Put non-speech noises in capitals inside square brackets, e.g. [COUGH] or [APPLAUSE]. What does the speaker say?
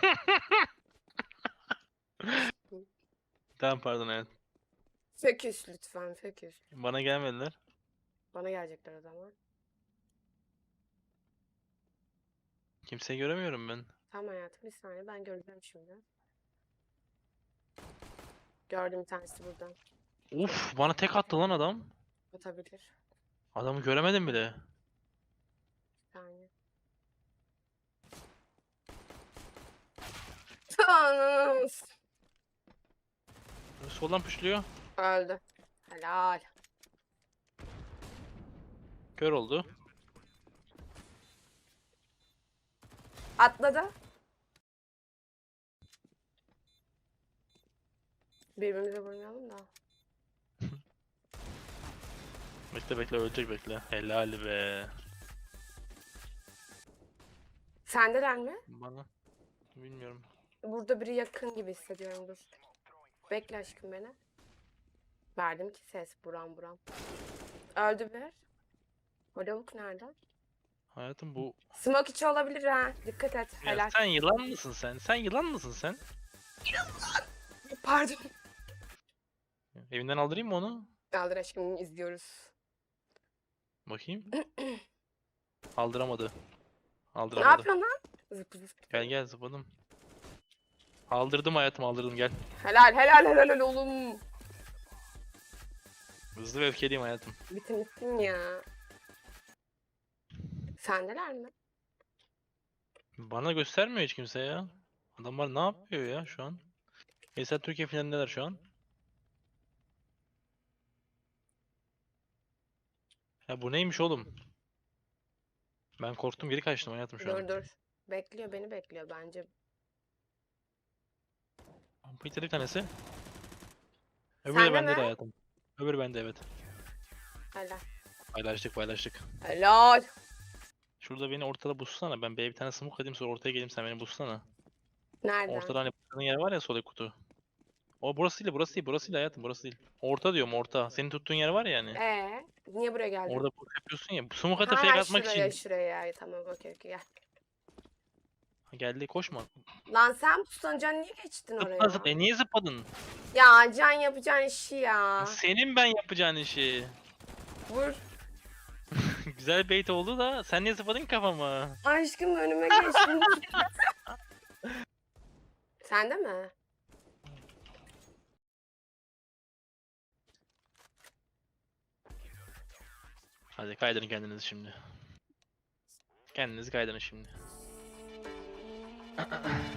[LAUGHS] Tamam pardon evet. Feküs lütfen feküs. Bana gelmediler. Bana gelecekler o zaman. Kimseyi göremiyorum ben. Tamam hayatım bir saniye ben göreceğim şimdi. Gördüm bir tanesi buradan. Uf bana tek attı lan adam. Atabilir. Adamı göremedim bile. Bir saniye. Tanrım. Soldan puşluyor. Öldü. Helal. Kör oldu. Atladı. Birbirimize vurmayalım da. [LAUGHS] Bekle bekle ölecek bekle. Helal be. Sendeler mi? Bana. Bilmiyorum. Burada biri yakın gibi hissediyorum dur. Bekle aşkım beni. Verdim ki ses buram buram. Öldü bir. O lavuk nerede? Hayatım bu. Smoke içi olabilir ha. Dikkat et. Ya Helal. sen yılan mısın sen? Sen yılan mısın sen? Pardon. Evinden aldırayım mı onu? Kaldır aşkım izliyoruz. Bakayım. [CLEARS THROAT] Aldıramadı. Ne Aldıramadı. yapıyorsun lan? Zıp zıp. Gel gel zıpladım. Aldırdım hayatım aldırdım gel. Helal helal helal helal oğlum. Hızlı ve öfkeliyim hayatım. Bitirmişsin ya. Sendeler mi? Bana göstermiyor hiç kimse ya. Adamlar ne yapıyor ya şu an? Mesela Türkiye finalindeler şu an. Ya bu neymiş oğlum? Ben korktum geri kaçtım hayatım şu Dur an. dur. Bekliyor beni bekliyor bence. Bitirdi bir tanesi. Öbürü Sende de bende mi? de hayatım. Öbürü bende evet. Helal. Paylaştık paylaştık. Helal. Şurada beni ortada bussana. Ben B'ye bir tane smoke atayım sonra ortaya geleyim sen beni bussana. Nereden? Ortada hani bakırdığın yer var ya sol kutu. O burası değil burası değil burası değil hayatım burası değil. Orta diyorum orta. Senin tuttuğun yer var ya hani. Ee, niye buraya geldin? Orada push yapıyorsun ya. Smoke atıp Ha, fake atmak şuraya, için. şuraya. Tamam okey okey gel. Geldi koşma. Lan sen pusanacaksın niye geçtin oraya? Zıpla. E niye zıpladın? Ya Can yapacağın işi ya. Senin ben yapacağın işi. Vur. [LAUGHS] Güzel bait oldu da sen niye zıpladın ki kafama? Aşkım önüme geçtin. [LAUGHS] Sende mi? Hadi kaydırın kendinizi şimdi. Kendinizi kaydırın şimdi. 啊 [LAUGHS] 哎